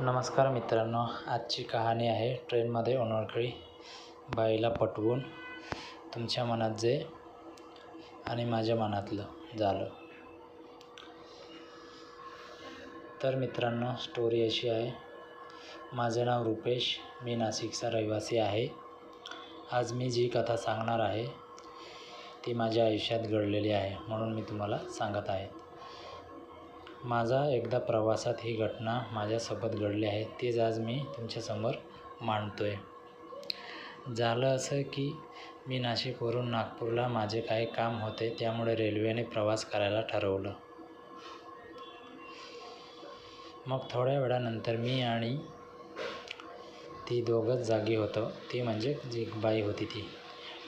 नमस्कार मित्रांनो आजची कहाणी आहे ट्रेनमध्ये अनोळखी बाईला पटवून तुमच्या मनात जे आणि माझ्या मनातलं झालं. तर मित्रांनो स्टोरी अशी आहे. माझं नाव रुपेश मी नाशिकचा रहिवासी आहे. आज मी जी कथा सांगणार आहे ती माझ्या आयुष्यात घडलेली आहे म्हणून मी तुम्हाला सांगत आहे. माझा एकदा प्रवासात ही घटना माझ्यासोबत घडली आहे तीच आज मी तुमच्यासमोर मांडतो आहे झालं असं की मी नाशिकवरून नागपूरला माझे काही काम होते त्यामुळे रेल्वेने प्रवास करायला ठरवलं. मग थोड्या वेळानंतर मी आणि ती दोघंच जागी होतो ती म्हणजे जी बाई होती ती.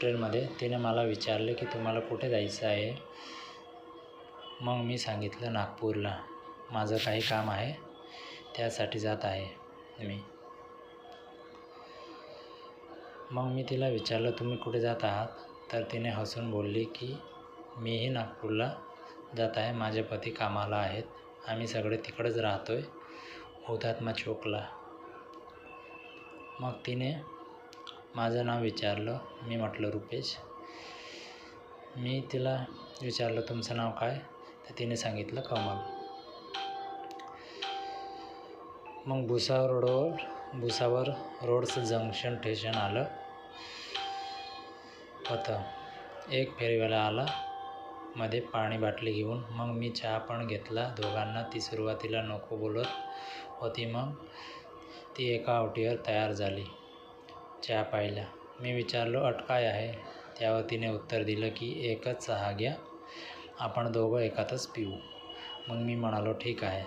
ट्रेनमध्ये तिने मला विचारले की तुम्हाला कुठे जायचं आहे? मग मी सांगितलं नागपूरला. माझं काही काम आहे त्यासाठी जात आहे मी. मग मी तिला विचारलं तुम्ही कुठे जात आहात? तर तिने हसून बोलली की मीही नागपूरला जात आहे. माझे पती कामाला आहेत. आम्ही सगळे तिकडंच राहतो आहे हुतात्मा चौकला. मग तिने माझं नाव विचारलं. मी म्हटलं रुपेश. मी तिला विचारलं तुमचं नाव काय? तर तिने सांगितलं कमल. मग भुसावर रोडवर भुसावर रोडचं जंक्शन स्टेशन आलं. होतं एक फेरीवाला आला. मध्ये पाणी बाटली घेऊन मग मी चहा पण घेतला. दोघांना ती सुरुवातीला नको बोलत होती मग ती एका अवटीवर तयार झाली. चहा पाहिला. मी विचारलो अट काय आहे? त्यावर तिने उत्तर दिलं की एकच चहा घ्या. आपण दोघं एकातच पिऊ. मग मी म्हणालो ठीक आहे.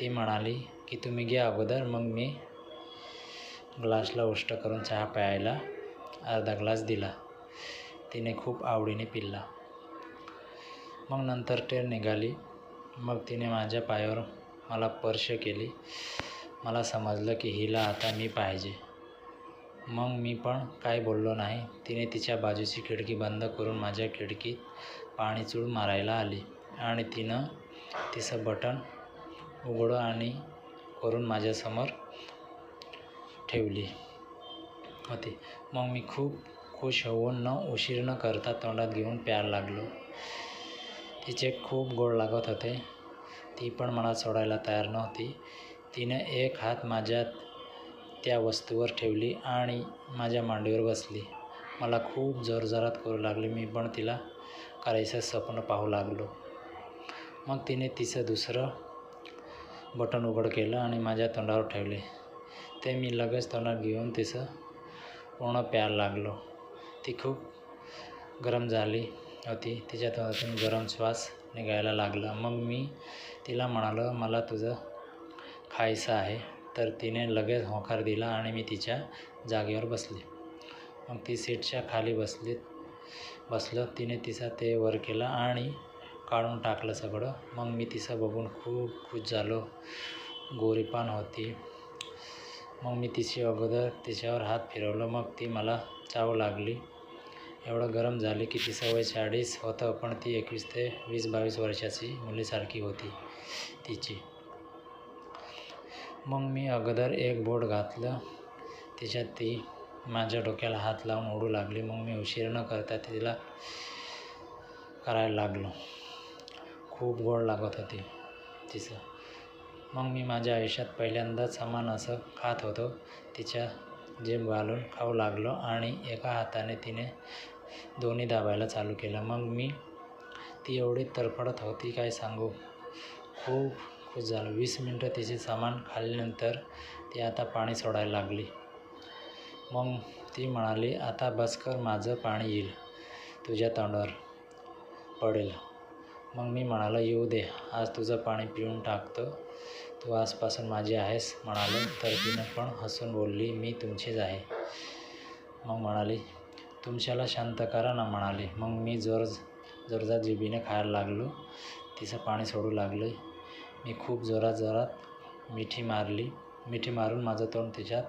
ती म्हणाली की तुम्ही घ्या अगोदर मग मी ग्लासला उष्ट करून चहा प्यायला अर्धा ग्लास दिला. तिने खूप आवडीने पिल्ला. मग नंतर ट्रेन निघाली. मग तिने माझ्या पायावर मला स्पर्श केली. मला समजलं की हिला आता मी पाहिजे. मग मी पण काय बोललो नाही. तिने तिच्या बाजूची खिडकी बंद करून माझ्या खिडकीत पाणी चूळ मारायला आली आणि तिनं तिचं बटन उघडं आणि करून माझ्यासमोर ठेवली होती. मग मी खूप खुश होऊन न उशीर न करता तोंडात घेऊन प्यायला लागलो. तिचे खूप गोड लागत होते. ती पण मला सोडायला तयार नव्हती. तिनं एक हात माझ्यात त्या वस्तूवर ठेवली आणि माझ्या मांडीवर बसली. मला खूप जोरजोरात करू लागली. मी पण तिला करायचं स्वप्न पाहू लागलो. मग तिने तिचं दुसरं बटन उघड केलं आणि माझ्या तोंडावर ठेवले. ते मी लगेच तोंडात घेऊन तिचं पूर्ण प्यायला लागलो. ती खूप गरम झाली होती. तिच्या तोंडातून गरम श्वास निघायला लागला. मग मी तिला म्हणालो मला तुझं खायचं आहे. तर तिने लगेच होकार दिला आणि मी तिच्या जागेवर बसले. मग ती सीटच्या खाली बसली बसलं. तिने तिचा ते वर केला आणि काढून टाकलं सगळं. मग मी तिचं बघून खूप खुश झालो. गोरीपान होती. मग मी तिची अगोदर तिच्यावर हात फिरवलं. मग ती मला चाव लागली. एवढं गरम झाली की तिचं वय चाळीस होतं पण ती एकवीस ते वीस बावीस वर्षाची मुलीसारखी होती तिची. मग मी अगोदर एक बोट घातलं. तिच्यात ती माझ्या डोक्याला हात लावून ओढू लागली. मग मी उशीर न करता तिला करायला लागलो. खूप गोड लागत होती तिचं. मग मी माझ्या आयुष्यात पहिल्यांदाच समान असं खात होतो. तिच्या जेब घालून खाऊ लागलो आणि एका हाताने तिने दोन्ही दाबायला चालू केलं. मग मी ती एवढी तरफडत होती काय सांगू? खूप खुश झालं. वीस मिनटं तिचे सामान खाल्ल्यानंतर ती आता पाणी सोडायला लागली. मग ती म्हणाली आता बस कर माझं पाणी येईल तुझ्या तोंडावर पडेल. मग मी म्हणालो येऊ दे आज तुझं पाणी पिऊन टाकतो. तू आजपासून माझी आहेस म्हणालो. तर तिनं पण हसून बोलली मी तुमचीच आहे. मग म्हणाली तुमच्याला शांत करा ना म्हणाली. मग मी जोर जोरदार जिबीने खायला लागलो. तिचं पाणी सोडू लागलं. मी खूप जोरात जोरात मिठी मारली. मिठी मारून माझं तोंड तिच्यात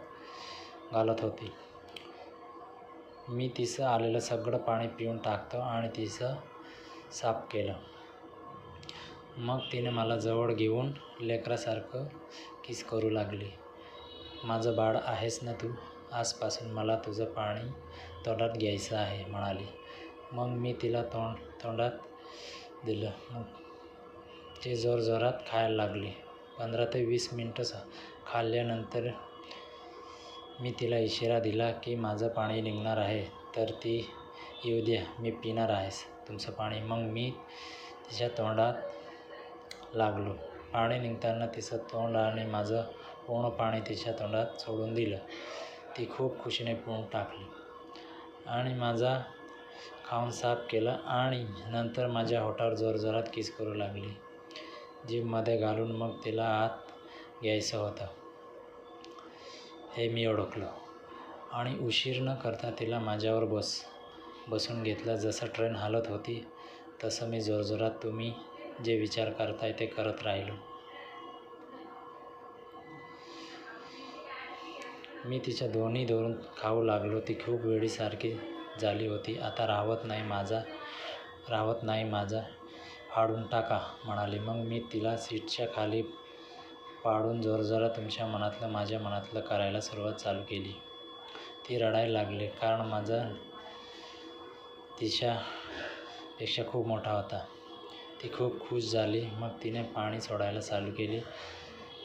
घालत होती. मी तिचं आलेलं सगळं पाणी पिऊन टाकतो आणि तिचं साफ केलं. मग तिने मला जवळ घेऊन लेकरासारखं किस करू लागली. माझं बाळ आहेस ना तू? आजपासून मला तुझं पाणी तोंडात घ्यायचं आहे म्हणाली. मग मी तिला तोंड तोंडात दिलं. मग ती जोरजोरात खायला लागली. पंधरा ते वीस मिनटं खाल्ल्यानंतर मी तिला इशारा दिला की माझं पाणी निघणार आहे तर ती येऊ द्या मी पिणार आहेस तुमचं पाणी. मग मी तिच्या तोंडात लागलो. पाणी निघताना तिचं तोंड आणि माझं पूर्ण पाणी तिच्या तोंडात सोडून दिलं. ती खूप खुशीने पिऊन टाकली. आणि माझा खाऊन साफ केलं आणि नंतर माझ्या होटावर जोरजोरात किस करू लागली. जीभमध्ये घालून मग तिला आत घ्यायचं होतं. हे मी ओळखलं. आणि उशीर न करता तिला माझ्यावर बस बसून घेतलं. जसं ट्रेन हालत होती तसं मी जोरजोरात तुम्ही जे विचार करताय ते करत राहिलो. मी तिच्या दोन्ही धरून खाऊ लागलो. ती खूप वेळीसारखी झाली होती. आता राहत नाही माझा राहत नाही माझा. फाडून टाका म्हणाले. मग मी तिला सीटच्या खाली पाडून जोरजोरात तुमच्या मनातलं माझ्या मनातलं करायला सुरुवात चालू केली. ती रडायला लागली कारण माझा तिच्यापेक्षा खूप मोठा होता. ती खूप खुश झाली. मग तिने पाणी सोडायला चालू केली.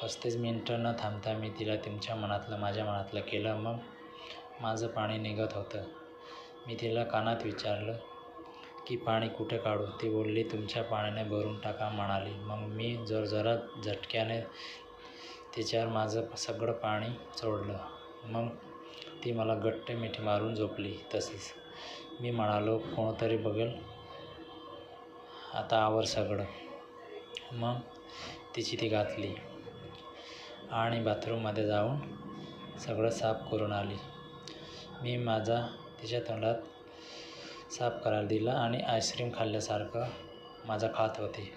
पस्तीस मिनटं न थांबता मी तिला तुमच्या मनातलं माझ्या मनातलं केलं. मग माझं पाणी निघत होतं. मी तिला कानात विचारलं की पाणी कुठे काढू? ती बोलली तुमच्या पाण्याने भरून टाका म्हणाली. मग मी जोरजोरात झटक्याने तिच्यावर माझं सगळं पाणी सोडलं मग ती मला गट्ट मिठी मारून झोपली. तशीच मी म्हणालो कोणतरी बघेल आता आवर सगळं. मग तिची ती घातली आणि बाथरूममध्ये जाऊन सगळं साफ करून आली. मी माझा तिच्या तोंडात साफ करायला दिला आणि आईस्क्रीम खाल्ल्यासारखं माझा खात होती.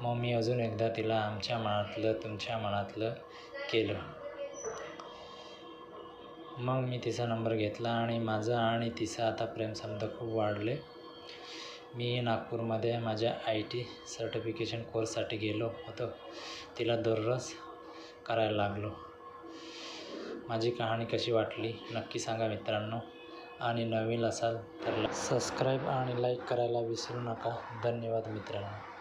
मग मी अजून एकदा तिला आमच्या मनातलं तुमच्या मनातलं केलं. मग मी तिचा नंबर घेतला आणि माझं आणि तिचा आता प्रेमसंबंध खूप वाढले. मी नागपूरमध्ये माझ्या आय टी सर्टिफिकेशन कोर्ससाठी गेलो होतो. तिला दररोज करायला लागलो. माझी कहाणी कशी वाटली नक्की सांगा मित्रांनो. आणि नवीन असाल तर सबस्क्राईब आणि लाईक करायला विसरू नका. धन्यवाद मित्रांनो.